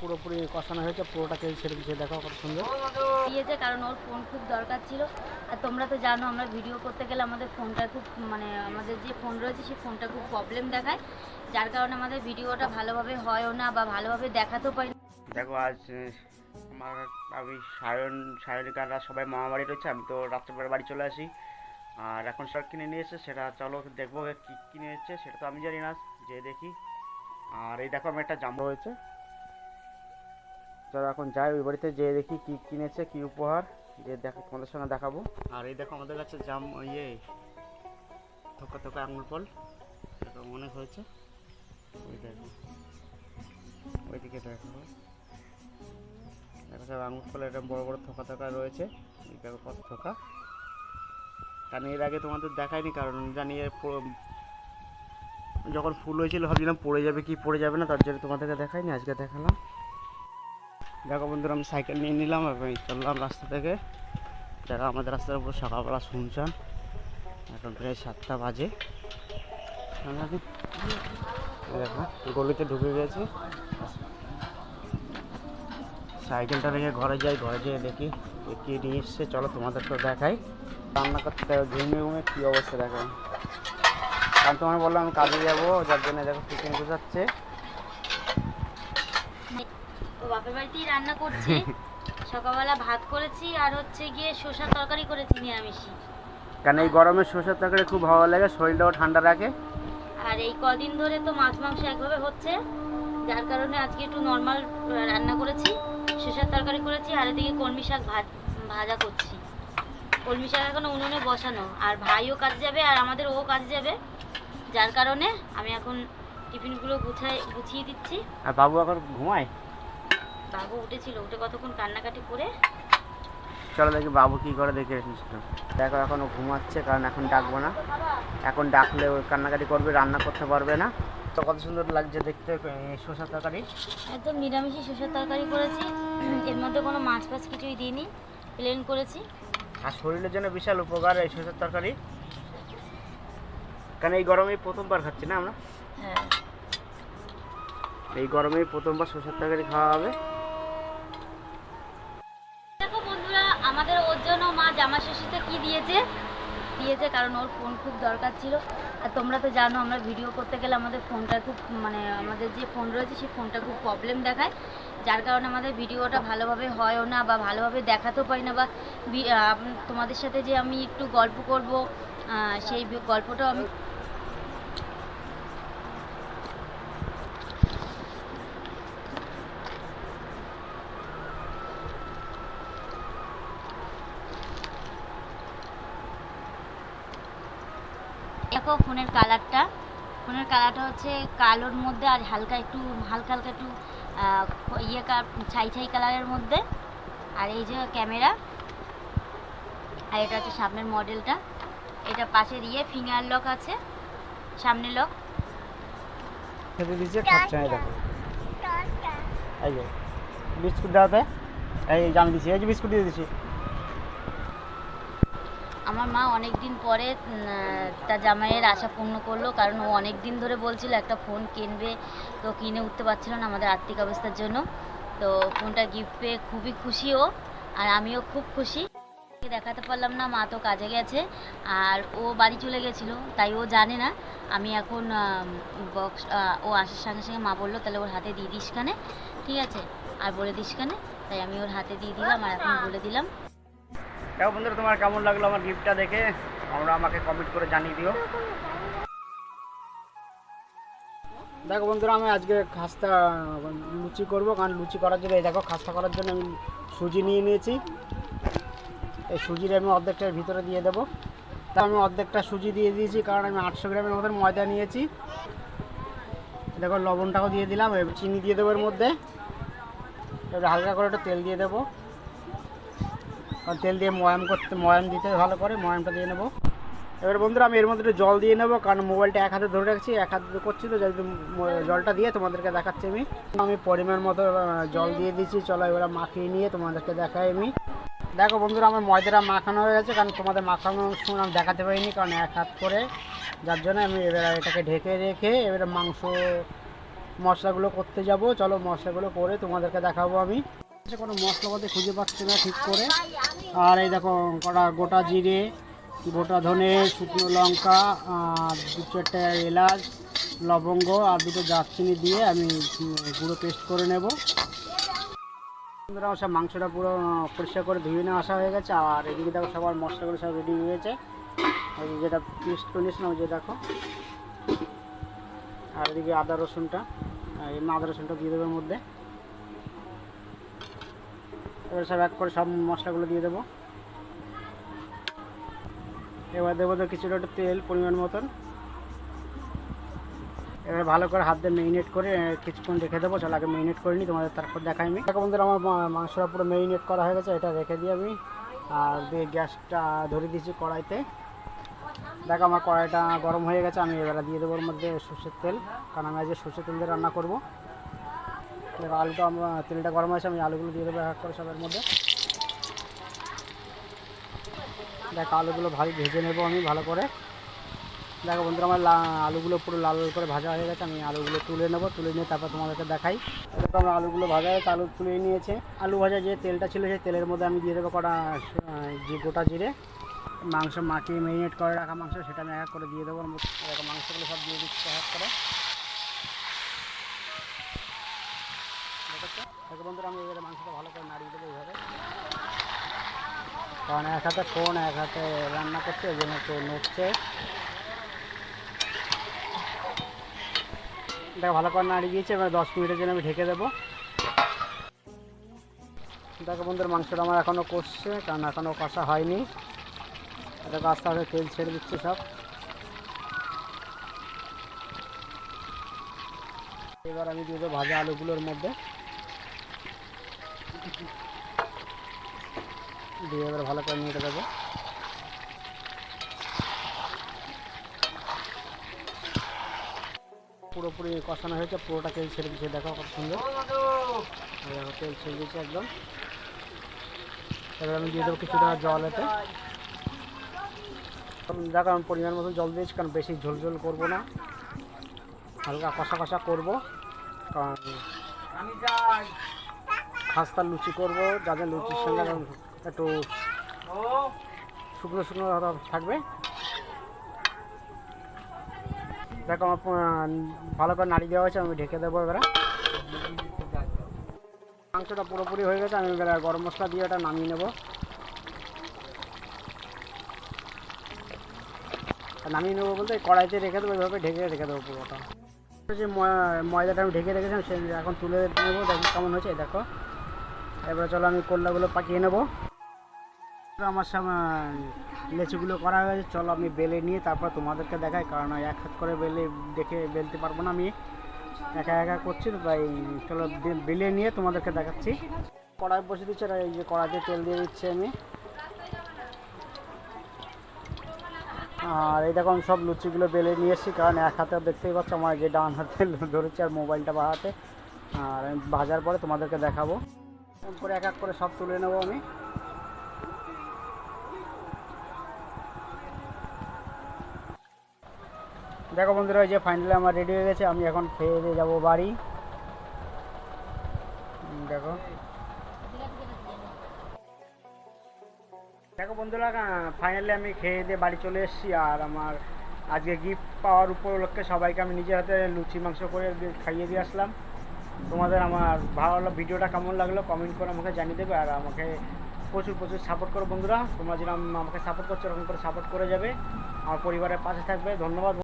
পুরোপুরি কষানো হয়েছে পুরোটাকে ছেড়ে দিচ্ছে দেখো কত সুন্দর। দিয়েছে কারণ ওর ফোন খুব দরকার ছিল। আর তোমরা তো জানো আমরা ভিডিও করতে গেলে আমাদের ফোনটা খুব মানে আমাদের যে ফোন রয়েছে সেই ফোনটা খুব প্রবলেম দেখায়। যার কারণে আমাদের ভিডিওটা ভালোভাবে হয়ও না বা ভালোভাবে দেখাতেও পারি না। দেখো আজ আমার আমি সায়ন সায়নিকারা সবাই মামা বাড়ি রয়েছে আমি তো রাত্রেবেলা বাড়ি চলে আসি। আর এখন শার্ট কিনে নিয়ে এসেছে সেটা চলো দেখব কী কিনে এসেছে সেটা তো আমি জানি না যে দেখি। আর এই দেখো আমি একটা জামা হয়েছে চলো এখন যাই ওই বাড়িতে, যেয়ে দেখি কি কিনেছে, কি উপহার। যে দেখো, তোমাদের সঙ্গে দেখাবো। আর এই দেখো, আমাদের কাছে জাম ইয়ে থোকা থোকা আঙুর ফল। এরকম অনেক হয়েছে। ওই দেখো। ওইদিকে দেখো। দেখো সব আঙুর ফলে এরকম বড় বড় থোকা থোকা রয়েছে। দেখো কত থোকা। কারণ এর আগে তোমাদের দেখায়নি কারণ জানি যখন ফুল হয়েছিল, ভাবছিলাম পড়ে যাবে কি পড়ে যাবে না, তার জন্য তোমাদেরকে দেখাইনি, আজকে দেখালাম। দেখো বন্ধুরা, আমি সাইকেল নিয়ে নিলাম এবং চললাম রাস্তা থেকে। দেখো আমাদের রাস্তার উপর সকালবেলা শুনছান, এখন প্রায় সাতটা বাজে। দেখো, গলিতে ঢুকে গেছি। সাইকেলটা রেখে ঘরে যাই, ঘরে যেয়ে দেখি কি নিয়ে এসছে। চলো তোমাদেরকে দেখাই। রান্না করতে হবে ঘুমিয়ে ঘুমিয়ে কী অবস্থা দেখো। কারণ তোমার বললাম আমি কাজে যাব, যার জন্য দেখো চিকেন গুছাচ্ছে। ও বাপের বাড়িতেই রান্না করছে। সকালবেলা ভাত করেছি আর হচ্ছে গিয়ে শসা তরকারি করেছি নিরামিষই কারণ এই গরমে সরষের তরকারি খুব ভালো লাগে শরীরটাও ঠান্ডা রাখে? আর এই কদিন ধরে তো মাছ মাংস একভাবে হচ্ছে যার কারণে আজকে একটু নর্মাল রান্না করেছি শসার তরকারি করেছি আর এদিকে কলমি শাক ভাজা করছি। কলমি শাক এখন উনুনে বসানো আর ভাইও কাজে যাবে আর আমাদের ও কাজে যাবে যার কারণে আমি এখন টিফিনগুলো গুছাই গুছিয়ে দিচ্ছি। আর বাবু এখন ঘুমায়? বাবু উঠেছিল উঠে কতক্ষণ কান্নাকাটি করে? চলো দেখি বাবু কি করে দেখে দেখো এখন ঘুমাচ্ছে কারণ এখন ডাকবো না। এখন ডাকলে ওই কান্নাকাটি করবে রান্না করতে পারবে না। তো কত সুন্দর লাগছে দেখতে শসা তরকারি। একদম নিরামিষই শসার তরকারি করেছি। এর মধ্যে কোনো মাছ ফাছ কিছুই দিইনি প্লেন করেছি। আর শরীরের জন্য বিশাল উপকার এই শসার তরকারি। কারণ এই গরমে প্রথমবার খাচ্ছি না আমরা? হ্যাঁ। এই গরমে প্রথমবার শসার তরকারি খাওয়া হবে। দিয়েছে কারণ ওর ফোন খুব দরকার ছিল। আর তোমরা তো জানো, আমরা ভিডিও করতে গেলে আমাদের ফোনটা খুব মানে আমাদের যে ফোন রয়েছে, সেই ফোনটা খুব প্রবলেম দেখায়। যার কারণে আমাদের ভিডিওটা ভালোভাবে হয়ও না, বা ভালোভাবে দেখাতেও পারি না, বা তোমাদের সাথে যে আমি একটু গল্প করব সেই গল্পটাও আমি দেখো ফোনের কালারটা। ফোনের কালারটা হচ্ছে কালোর মধ্যে আর হালকা একটু, হালকা হালকা একটু ইয়ে ছাই ছাই কালারের মধ্যে। আর এই যে ক্যামেরা। আর এটা হচ্ছে সামনের মডেলটা। এটা পাশে দিয়ে ফিঙ্গার লক আছে, সামনে লক। বিস্কুট দেওয়াতে। এই আমি দিচ্ছি এই যে বিস্কুট দিয়ে দিচ্ছি আমার মা অনেক দিন পরে তার জামাইয়ের আশা পূর্ণ করল, কারণ ও অনেক দিন ধরে বলছিল, একটা ফোন কিনবে। তো কিনে উঠতে পারছিল না আমাদের আর্থিক অবস্থার জন্য। তো ফোনটা গিফট পেয়ে খুবই খুশি ও, আর আমিও খুব খুশি। দেখাতে পারলাম না, মা তো কাজে গেছে, আর ও বাড়ি চলে গেছিল, তাই ও জানে না। আমি এখন বক্স ও আসার সঙ্গে সঙ্গে মা বলল, তাহলে ওর হাতে দিয়ে দিস কানে ঠিক আছে? আর বলে দিস কানে তাই আমি ওর হাতে দিয়ে দিলাম, আর এখন বলে দিলাম। দেখো বন্ধুরা, তোমার কেমন লাগল আমার গিফটটা দেখে? আমরা আমাকে কমেন্ট করে জানিয়ে দিও। দেখো বন্ধুরা, আমি আজকে খাস্তা, লুচি করব, কারণ লুচি করার জন্য, এই দেখো, খাস্তা করার জন্য আমি সুজি নিয়ে নিয়েছি। এই সুজির আমি অর্ধেকটার ভিতরে দিয়ে দেবো। তা আমি অর্ধেকটা সুজি দিয়ে দিয়েছি, কারণ আমি আটশো গ্রামের মতন ময়দা নিয়েছি। দেখো, লবণটাও দিয়ে দিলাম চিনি দিয়ে দেবো এর মধ্যে। এবার হালকা করে একটু তেল দিয়ে দেবো। কারণ তেল দিয়ে ময়াম করতে, ময়াম দিতে ভালো করে, ময়ামটা দিয়ে নেব। এবার বন্ধুরা, আমি এর মধ্যে একটু জল দিয়ে নেব, কারণ মোবাইলটা এক হাতে ধরে রাখছি, এক হাতে করছি তো ম- জলটা দিয়ে তোমাদেরকে দেখাচ্ছি আমি। আমি পরিমাণ মতো জল দিয়ে দিচ্ছি চলো এবার মাখিয়ে নিয়ে তোমাদেরকে দেখাই আমি। দেখো বন্ধুরা, আমার ময়দাটা মাখানো হয়ে গেছে, কারণ তোমাদের মাখানো সময় আমি দেখাতে পারিনি, কারণ এক হাত করে। যার জন্য আমি এবার এটাকে ঢেকে রেখে এবারে মাংস মশলাগুলো করতে যাব। চলো মশলাগুলো করে তোমাদেরকে দেখাবো আমি। কোনো মশলাপাতি খুঁজে পাচ্ছি না ঠিক করে। আর এই দেখো, কটা গোটা জিরে, গোটা ধনে, শুকনো লঙ্কা দু চারটে এলাচ, লবঙ্গ আর দুটো দারচিনি দিয়ে আমি গুঁড়ো পেস্ট করে নেব। বন্ধুরা, সব মাংসটা পুরো পরিষ্কার করে ধুয়ে নিয়ে আসা হয়ে গেছে। আর এদিকে দেখো, সবার মশলাগুলো সব রেডি হয়ে গেছে। যেটা পেস্ট করে নিয়েছিলাম যে দেখো। আর এদিকে আদা রসুনটা আদা রসুনটা দিয়ে দেবো এর মধ্যে। এবার সব এক করে সব মশলাগুলো দিয়ে দেবো। এবার দেবো তো কিছুটা একটু তেল পরিমাণ মতন। এবার ভালো করে হাত দিয়ে মেরিনেট করে কিছুক্ষণ রেখে দেবো। চলো আগে মেরিনেট করে নিই তোমাদের তারপর দেখাই আমি। দেখো বন্ধুরা, আমার মাংসটা পুরো মেরিনেট করা হয়ে গেছে, এটা রেখে দিই আমি, আর দিয়ে গ্যাসটা ধরে দিয়েছি কড়াইতে। দেখো আমার কড়াইটা গরম হয়ে গেছে, আমি এবার দিয়ে দেবো ওর মধ্যে সর্ষের তেল, কারণ আমি আজকে সর্ষের তেল দিয়ে রান্না করব। এবার আলুটা আমরা তেলটা গরম আছে আমি আলুগুলো দিয়ে দেবো এক করে সবের মধ্যে। দেখো, আলুগুলো ভালো ভেজে নেব আমি ভালো করে। দেখো বন্ধুরা, আমার লা- আলুগুলো পুরো লাল লাল করে ভাজা হয়ে গেছে, আমি আলুগুলো তুলে নেব, তুলে নিয়ে তারপর তোমাদেরকে দেখাই। দেখো আমার আলুগুলো ভাজা হয়েছে আলু তুলে নিয়েছে। আলু ভাজা যে তেলটা ছিল, সেই তেলের মধ্যে আমি দিয়ে দেবো কটা যে গোটা জিরে, মাংস মাখিয়ে মেরিনেট করে রাখা মাংস, সেটা আমি এক করে দিয়ে দেবো। মাংসগুলো সব দিয়ে দিচ্ছি এক করে। দেখো বন্ধুরা আমি এবারে মাংসটা ভালো করে নাড়িয়ে দেবো এইভাবে। কারণ এক হাতে ফোন এক হাতে রান্না করছে ওই জন্য একটু নড়ছে। দেখো ভালো করে নাড়িয়ে দিয়েছে, এবার দশ মিনিটের জন্য আমি ঢেকে দেবো। দেখো বন্ধুর, মাংসটা আমার এখনও কষছে, কারণ এখনও কষা হয়নি। দেখো আস্তে আস্তে তেল ছেড়ে দিচ্ছে সব। এবার আমি দিয়ে দেবো ভাজা আলুগুলোর মধ্যে। দিয়ে এবার ভালো করে নিয়ে দেবো পুরোপুরি কষানো হয়েছে পুরোটা তেল ছেড়ে দিচ্ছে দেখো কত সুন্দর। তেল ছেড়ে দিচ্ছে একদম। এবার আমি দিয়ে দেবো কিছুটা জল এতে। দেখো আমি পরিমাণ মতো জল দিয়েছি কারণ বেশি ঝোল ঝোল করব না। হালকা কষা কষা করব। কারণ খাস্তা লুচি করব যাদের লুচির সঙ্গে একটু শুকনো শুকনো থাকবে। দেখো আমার ভালো করে নাড়ি দেওয়া হয়েছে, আমি ঢেকে দেবো এবারে। মাংসটা পুরোপুরি হয়ে গেছে, আমি এবারে গরম মশলা দিয়ে এটা নামিয়ে নেব। নামিয়ে নেব বলতে কড়াইতে রেখে দেবো এইভাবে ঢেকে রেখে দেবো পুরোটা। যে ময়- ময়দাটা আমি ঢেকে রেখেছিলাম, সে এখন তুলে নেব, দেখো কেমন হয়েছে দেখো। এবারে চলো আমি কোল্লাগুলো পাকিয়ে নেব। আমার সামনে লেচুগুলো করা হয়েছে চলো আমি বেলে নিয়ে তারপর তোমাদেরকে দেখাই, কারণ এক হাত করে বেলে, দেখে বেলতে পারব না আমি। একা একা করছি তাই চলো বেলে নিয়ে তোমাদেরকে দেখাচ্ছি। কড়াই বসে দিচ্ছে এই যে কড়াইতে তেল দিয়ে দিচ্ছি আমি। আর এই দেখো, আমি সব লুচিগুলো বেলে নিয়ে এসেছি, কারণ এক হাতে দেখতেই পাচ্ছ আমার যে ডান হাতে ধরেছে আর মোবাইলটা বা হাতে। আর আমি ভাজার পরে তোমাদেরকে দেখাবো। করে এক এক করে সব তুলে নেব আমি। দেখো বন্ধুরা ওই যে ফাইনালি আমার রেডি হয়ে গেছে, আমি এখন খেয়ে দিয়ে যাব বাড়ি। দেখো। দেখো বন্ধুরা ফাইনালি আমি খেয়ে দিয়ে বাড়ি চলে এসেছি, আর আমার আজকে গিফট পাওয়ার উপলক্ষে সবাইকে আমি নিজের হাতে লুচি মাংস করে খাইয়ে দিয়ে আসলাম। তোমাদের আমার ভালো ভিডিওটা কেমন লাগল কমেন্ট করে আমাকে জানিয়ে দেবে, আর আমাকে প্রচুর প্রচুর সাপোর্ট করো বন্ধুরা। তোমরা যেরকম আমাকে সাপোর্ট করছ ওরকম করে সাপোর্ট করে যাবে। আমার পরিবারের পাশে থাকবে। ধন্যবাদ